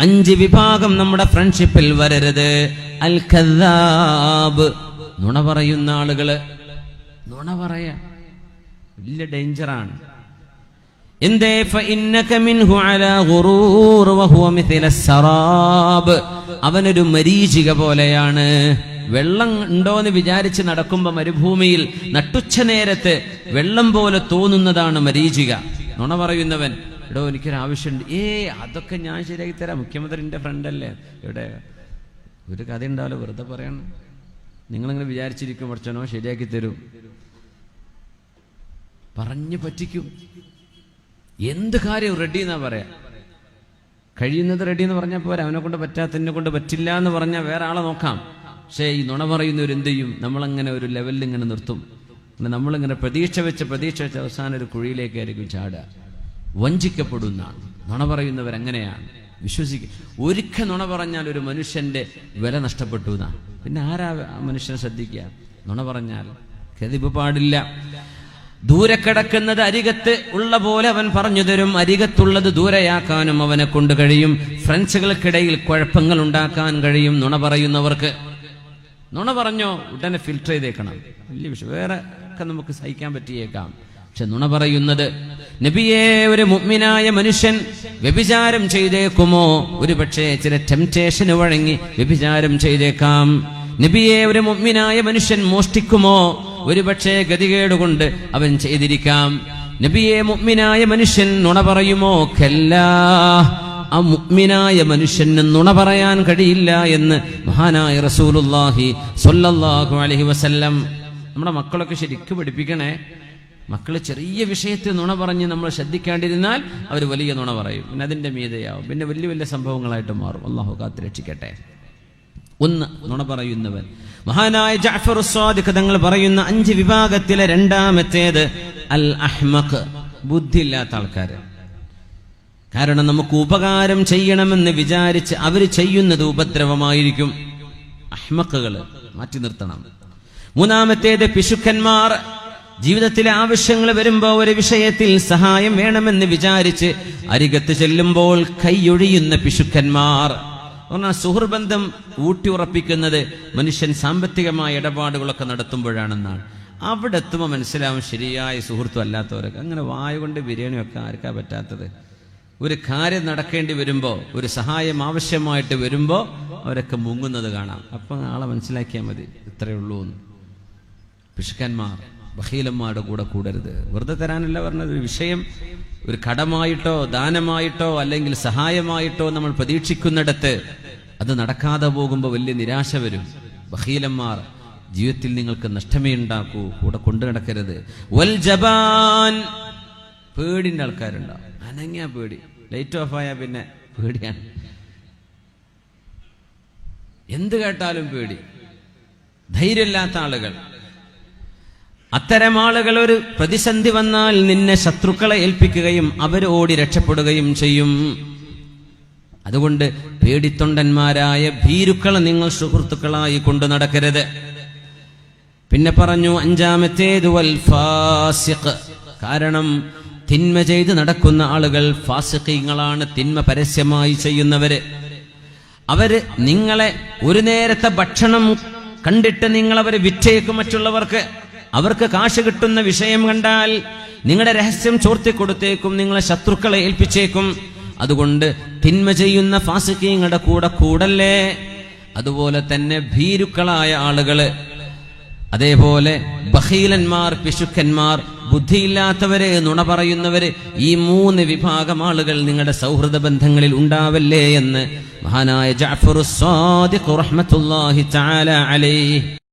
അഞ്ച് വിഭാഗം നമ്മുടെ ഫ്രണ്ട്ഷിപ്പിൽ വരരുത്. അൽ ഖദാബ് നുണ പറയുന്ന ആളുകൾ നുണ പറയാ. വലിയ ഡേഞ്ചറാണ്. എന്തേ? അവനൊരു മരീചിക പോലെയാണ്. വെള്ളം ഉണ്ടോന്ന് വിചാരിച്ച് നടക്കുമ്പോ മരുഭൂമിയിൽ നട്ടുച്ച നേരത്ത് വെള്ളം പോലെ തോന്നുന്നതാണ് മരീചിക. നുണ പറയുന്നവൻ. എടോ എനിക്കൊരു ആവശ്യമുണ്ട് ഏ അതൊക്കെ ഞാൻ ശരിയാക്കി തരാം. മുഖ്യമന്ത്രിന്റെ ഫ്രണ്ടല്ലേ? ഇവിടെ ഒരു കഥ ഉണ്ടാവില്ല വെറുതെ പറയണം. നിങ്ങളിങ്ങനെ വിചാരിച്ചിരിക്കും കുറച്ചനോ ശരിയാക്കി തരും. പറഞ്ഞു പറ്റിക്കും. എന്ത് കാര്യം റെഡി എന്നാ പറയാ? കഴിയുന്നത് റെഡി എന്ന് പറഞ്ഞാൽ പോരാ? അവനെ കൊണ്ട് പറ്റാത്തതിനെ കൊണ്ട് പറ്റില്ല എന്ന് പറഞ്ഞാൽ വേറെ ആളെ നോക്കാം. പക്ഷേ ഈ നുണ പറയുന്നവരെന്ത് ചെയ്യും? നമ്മളങ്ങനെ ഒരു ലെവലിൽ ഇങ്ങനെ നിർത്തും നമ്മളിങ്ങനെ പ്രതീക്ഷ വെച്ച് പ്രതീക്ഷ വെച്ച് അവസാനം ഒരു കുഴിയിലേക്കായിരിക്കും ചാടുക. വഞ്ചിക്കപ്പെടുന്ന നുണ പറയുന്നവർ എങ്ങനെയാണ്? വിശ്വസിക്കുക ഒരിക്കൽ നുണ പറഞ്ഞാൽ ഒരു മനുഷ്യന്റെ വില നഷ്ടപ്പെട്ടു എന്നാണ്. പിന്നെ ആരാ മനുഷ്യനെ ശ്രദ്ധിക്കുക? നുണ പറഞ്ഞാൽ കതിപ്പ് പാടില്ല ദൂരെ കിടക്കുന്നത് അരികത്ത് ഉള്ള പോലെ അവൻ പറഞ്ഞു തരും. അരികത്തുള്ളത് ദൂരെയാക്കാനും അവനെ കൊണ്ട് കഴിയും. ഫ്രണ്ട്സുകൾക്കിടയിൽ കുഴപ്പങ്ങൾ ഉണ്ടാക്കാൻ കഴിയും നുണ പറയുന്നവർക്ക്. നുണ പറഞ്ഞോ ഉടനെ ഫിൽട്ടർ ചെയ്തേക്കണം. വലിയ വിഷയം വേറെ ഒക്കെ നമുക്ക് സഹിക്കാൻ പറ്റിയേക്കാം. പക്ഷെ നുണ പറയുന്നത് നബിയെ ഒരു മുഗ്മിനായ മനുഷ്യൻ വ്യഭിചാരം ചെയ്തേക്കുമോ? ഒരു പക്ഷേ ചില ടെംപ്റ്റേഷന് വഴങ്ങി വ്യഭിചാരം ചെയ്തേക്കാം. നബിയെ ഒരു മുഗ്മിനായ മനുഷ്യൻ മോഷ്ടിക്കുമോ? ഒരു പക്ഷേ ഗതികേട് അവൻ ചെയ്തിരിക്കാം. നബിയെ മുഗ്മിനായ മനുഷ്യൻ നുണ പറയുമോ? കല്ലാ ആ മുഗ്മിനായ മനുഷ്യന് നുണ പറയാൻ കഴിയില്ല എന്ന് മഹാനായ റസൂലുല്ലാഹി സൊല്ലാഹു അലഹി വസല്ലം നമ്മുടെ മക്കളൊക്കെ ശരിക്കും പഠിപ്പിക്കണേ. മക്കൾ ചെറിയ വിഷയത്തിൽ നുണ പറഞ്ഞ് നമ്മൾ ശ്രദ്ധിക്കാണ്ടിരുന്നാൽ അവർ വലിയ നുണ പറയും. പിന്നെ അതിന്റെ മീതയാവും. പിന്നെ വലിയ വലിയ സംഭവങ്ങളായിട്ട് മാറും. അള്ളാഹു കാത്ത് രക്ഷിക്കട്ടെ. ഒന്ന് നുണ പറയുന്നവൻ. മഹാനായ ജാഫർ സ്വാദിഖ് തങ്ങൾ പറയുന്ന അഞ്ച് വിഭാഗത്തിലെ രണ്ടാമത്തേത് അൽ അഹ്മഖ് ബുദ്ധിയില്ലാത്ത ആൾക്കാർ കാരണം നമുക്ക് ഉപകാരം ചെയ്യണമെന്ന് വിചാരിച്ച് അവർ ചെയ്യുന്നത് ഉപദ്രവമായിരിക്കും. അഹ്മക്കുകൾ മാറ്റി നിർത്തണം. മൂന്നാമത്തേത് പിശുക്കന്മാർ. ജീവിതത്തിലെ ആവശ്യങ്ങൾ വരുമ്പോൾ ഒരു വിഷയത്തിൽ സഹായം വേണമെന്ന് വിചാരിച്ച് അരികത്ത് ചെല്ലുമ്പോൾ കൈയൊഴിയുന്ന പിശുക്കന്മാർ. പറഞ്ഞാൽ സുഹൃബന്ധം ഊട്ടിയുറപ്പിക്കുന്നത് മനുഷ്യൻ സാമ്പത്തികമായ ഇടപാടുകളൊക്കെ നടത്തുമ്പോഴാണെന്നാണ്. അവിടെ എത്തുമ്പോൾ മനസ്സിലാവും ശരിയായ സുഹൃത്തും അല്ലാത്തവരൊക്കെ. അങ്ങനെ വായ കൊണ്ട് ബിരിയാണി ഒക്കെ ആർക്കാ പറ്റാത്തത്? ഒരു കാര്യം നടക്കേണ്ടി വരുമ്പോൾ ഒരു സഹായം ആവശ്യമായിട്ട് വരുമ്പോൾ അവരൊക്കെ മുങ്ങുന്നത് കാണാം. അപ്പം ആളെ മനസ്സിലാക്കിയാൽ മതി. ഇത്രയേ ഉള്ളൂ എന്ന്. പിശുക്കന്മാർ. ബഹീലന്മാരുടെ കൂടെ കൂടരുത്. വെറുതെ തരാനല്ല പറഞ്ഞത്. ഒരു വിഷയം ഒരു കടമായിട്ടോ ദാനമായിട്ടോ അല്ലെങ്കിൽ സഹായമായിട്ടോ നമ്മൾ പ്രതീക്ഷിക്കുന്നിടത്ത് അത് നടക്കാതെ പോകുമ്പോൾ വലിയ നിരാശ വരും. ബഹീലന്മാർ ജീവിതത്തിൽ നിങ്ങൾക്ക് നഷ്ടമേ ഉണ്ടാക്കൂ. കൂടെ കൊണ്ടു നടക്കരുത്. വൽ ജബാൻ. പേടിന്റെ ആൾക്കാരുണ്ടാവും. അനങ്ങിയ പേടി. ലൈറ്റ് ഓഫ് ആയാൽ പിന്നെ പേടിയാണ്. എന്ത് കേട്ടാലും പേടി. ധൈര്യമില്ലാത്ത ആളുകൾ. അത്തരം ആളുകൾ ഒരു പ്രതിസന്ധി വന്നാൽ നിന്നെ ശത്രുക്കളെ ഏൽപ്പിക്കുകയും അവർ ഓടി രക്ഷപ്പെടുകയും ചെയ്യും. അതുകൊണ്ട് പേടിത്തൊണ്ടന്മാരായ ഭീരുക്കളെ നിങ്ങൾ സുഹൃത്തുക്കളായി കൊണ്ടു നടക്കരുത്. പിന്നെ പറഞ്ഞു അഞ്ചാമത്തേത് കാരണം തിന്മ ചെയ്ത് നടക്കുന്ന ആളുകൾ ഫാസിഖീങ്ങളാണ് തിന്മ പരസ്യമായി ചെയ്യുന്നവര്. അവർ നിങ്ങളെ ഒരു നേരത്തെ ഭക്ഷണം കണ്ടിട്ട് നിങ്ങൾ അവരെ വിറ്റേക്കും മറ്റുള്ളവർക്ക്. അവർക്ക് കാശ് കിട്ടുന്ന വിഷയം കണ്ടാൽ നിങ്ങളുടെ രഹസ്യം ചോർത്തി കൊടുത്തേക്കും നിങ്ങളെ ശത്രുക്കളെ ഏൽപ്പിച്ചേക്കും. അതുകൊണ്ട് തിന്മ ചെയ്യുന്ന ഫാസിക്കിങ്ങളുടെ കൂടെ കൂടല്ലേ? അതുപോലെ തന്നെ ഭീരുക്കളായ ആളുകൾ അതേപോലെ ബഹീലന്മാർ പിശുക്കന്മാർ ബുദ്ധിയില്ലാത്തവര് നുണ പറയുന്നവര് ഈ മൂന്ന് വിഭാഗം ആളുകൾ നിങ്ങളുടെ സൗഹൃദ ബന്ധങ്ങളിൽ ഉണ്ടാവല്ലേ എന്ന് മഹാനായ ജാഫർ സ്വാദിഖ് റഹ്മത്തുള്ളാഹി തആല അലൈഹി